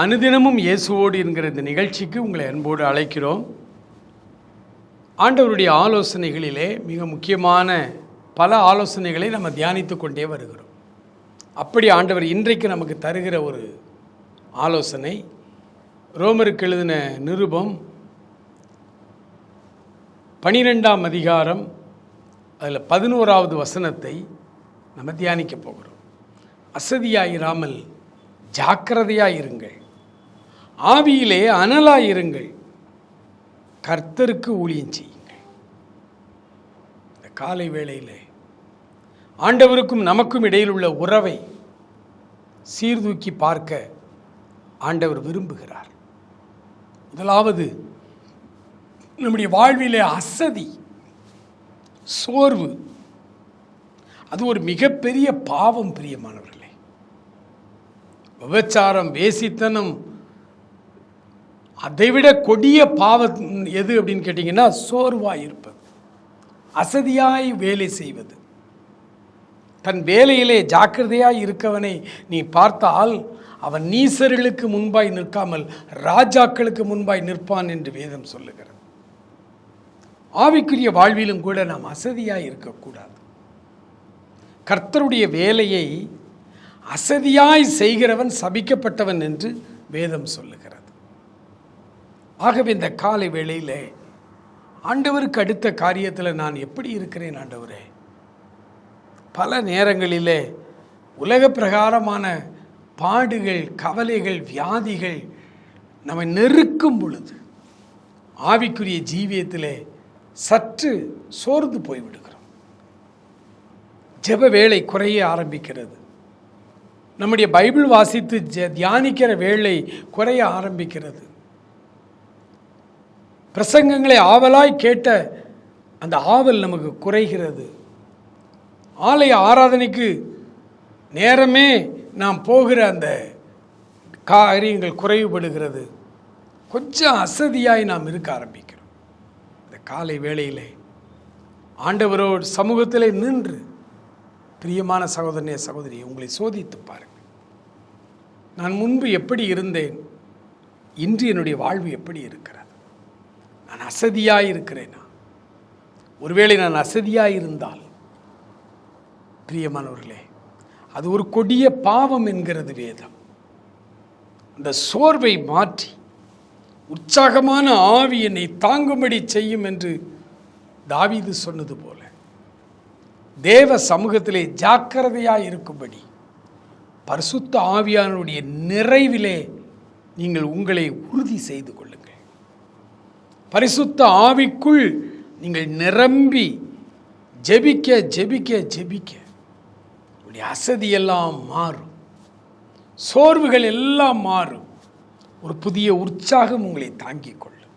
அனுதினமும் இயேசுவோடு என்கிற இந்த நிகழ்ச்சிக்கு உங்களை அன்போடு அழைக்கிறோம். ஆண்டவருடைய ஆலோசனைகளிலே மிக முக்கியமான பல ஆலோசனைகளை நம்ம தியானித்து கொண்டே வருகிறோம். அப்படி ஆண்டவர் இன்றைக்கு நமக்கு தருகிற ஒரு ஆலோசனை ரோமருக்கு எழுதின நிருபம் பனிரெண்டாம் அதிகாரம் அதில் பதினோராவது வசனத்தை நம்ம தியானிக்க போகிறோம். அசதியாயிராமல் ஜாக்கிரதையாயிருங்கள். ஆவியிலே அனலாயிருங்கள். கர்த்தருக்கு ஊழியம் செய்யுங்கள். இந்த காலை வேளையிலே ஆண்டவருக்கும் நமக்கும் இடையில் உள்ள உறவை சீர்தூக்கி பார்க்க ஆண்டவர் விரும்புகிறார். முதலாவது நம்முடைய வாழ்விலே அசதி சோர்வு அது ஒரு மிகப்பெரிய பாவம் பிரியமானவர்களே. விபச்சாரம் வேசித்தனம் அதைவிட கொடிய பாவம் எது அப்படின்னு கேட்டிங்கன்னா சோர்வாய் இருப்பது. அசதியாய் வேலை செய்வது. தன் வேலையிலே ஜாக்கிரதையாய் இருக்கவனை நீ பார்த்தால் அவன் நீசர்களுக்கு முன்பாய் நிற்காமல் ராஜாக்களுக்கு முன்பாய் நிற்பான் என்று வேதம் சொல்லுகிறது. ஆவிக்குரிய வாழ்விலும் கூட நாம் அசதியாய் இருக்கக்கூடாது. கர்த்தருடைய வேலையை அசதியாய் செய்கிறவன் சபிக்கப்பட்டவன் என்று வேதம் சொல்லுகிறது. ஆகவே இந்த காலை வேளையில் ஆண்டவருக்கு அடுத்த காரியத்தில் நான் எப்படி இருக்கிறேன் ஆண்டவரே? பல நேரங்களிலே உலக பிரகாரமான பாடுகள் கவலைகள் வியாதிகள் நம்மை நெருக்கும் பொழுது ஆவிக்குரிய ஜீவியத்திலே சற்று சோர்ந்து போய்விடுகிறோம். ஜெப வேலை குறைய ஆரம்பிக்கிறது. நம்முடைய பைபிள் வாசித்து ஜ தியானிக்கிற வேலை குறைய ஆரம்பிக்கிறது. பிரசங்கங்களை ஆவலாய் கேட்ட அந்த ஆவல் நமக்கு குறைகிறது. ஆலய ஆராதனைக்கு நேரமே நாம் போகிற அந்த காரியங்கள் குறைவுபடுகிறது. கொஞ்சம் அசதியாய் நாம் இருக்க ஆரம்பிக்கிறோம். இந்த காலை வேளையிலே ஆண்டவரோடு சமூகத்திலே நின்று பிரியமான சகோதரனே சகோதரி உங்களை சோதித்து பாருங்கள். நான் முன்பு எப்படி இருந்தேன்? இன்று என்னுடைய வாழ்வு எப்படி இருக்கிறது? நான் அசதியாக இருக்கிறேனா? ஒருவேளை நான் அசதியாக இருந்தால் பிரியமானவர்களே அது ஒரு கொடிய பாவம் என்கிறது வேதம். அந்த சோர்வை மாற்றி உற்சாகமான ஆவி என்னை தாங்கும்படி செய்யும் என்று தாவிது சொன்னது போல தேவ சமூகத்திலே ஜாக்கிரதையாக இருக்கும்படி பரிசுத்த ஆவியானுடைய நிறைவிலே நீங்கள் உங்களை உறுதி செய்து கொள்ள பரிசுத்த ஆவிக்குள் நீங்கள் நிரம்பி ஜெபிக்க ஜெபிக்க ஜெபிக்க. உங்களுடைய அசதியெல்லாம் மாறும். சோர்வுகள் எல்லாம் மாறும். ஒரு புதிய உற்சாகம் உங்களை தாங்கிக் கொள்ளும்.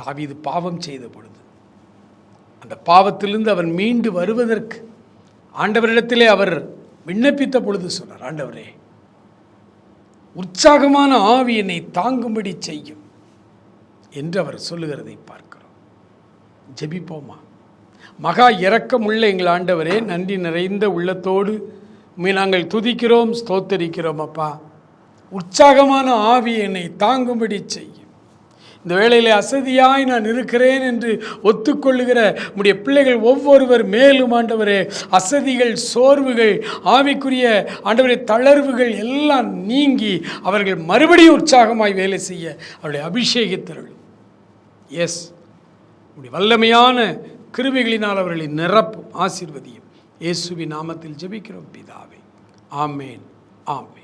தாவிது பாவம் செய்த பொழுது அந்த பாவத்திலிருந்து அவன் மீண்டு வருவதற்கு ஆண்டவரிடத்திலே அவர் விண்ணப்பித்த பொழுது சொன்னார் ஆண்டவரே உற்சாகமான ஆவி என்னை தாங்கும்படி செய்யும். என்று அவர் சொல்லுகிறதை பார்க்கிறோம். ஜெபிப்போமா? மகா இரக்கமுள்ள எங்கள் ஆண்டவரே நன்றி நிறைந்த உள்ளத்தோடு உண்மை நாங்கள் துதிக்கிறோம் ஸ்தோத்தரிக்கிறோம் அப்பா. உற்சாகமான ஆவி என்னை தாங்கும்படி செய்யும். இந்த வேளையில் அசதியாய் நான் இருக்கிறேன் என்று ஒத்துக்கொள்ளுகிற உடைய பிள்ளைகள் ஒவ்வொருவர் மேலும் ஆண்டவரே அசதிகள் சோர்வுகள் ஆவிக்குரிய ஆண்டவரே தளர்வுகள் எல்லாம் நீங்கி அவர்கள் மறுபடியும் உற்சாகமாய் வேலை செய்ய அவருடைய அபிஷேகித்தருள் எஸ் உடைய வல்லமையான கிருமிகளினால் அவர்களை நிரப்பும் ஆசீர்வதியும். இயேசுவி நாமத்தில் ஜெபிக்கிறோம் பிதாவே. ஆமேன். ஆமேன்.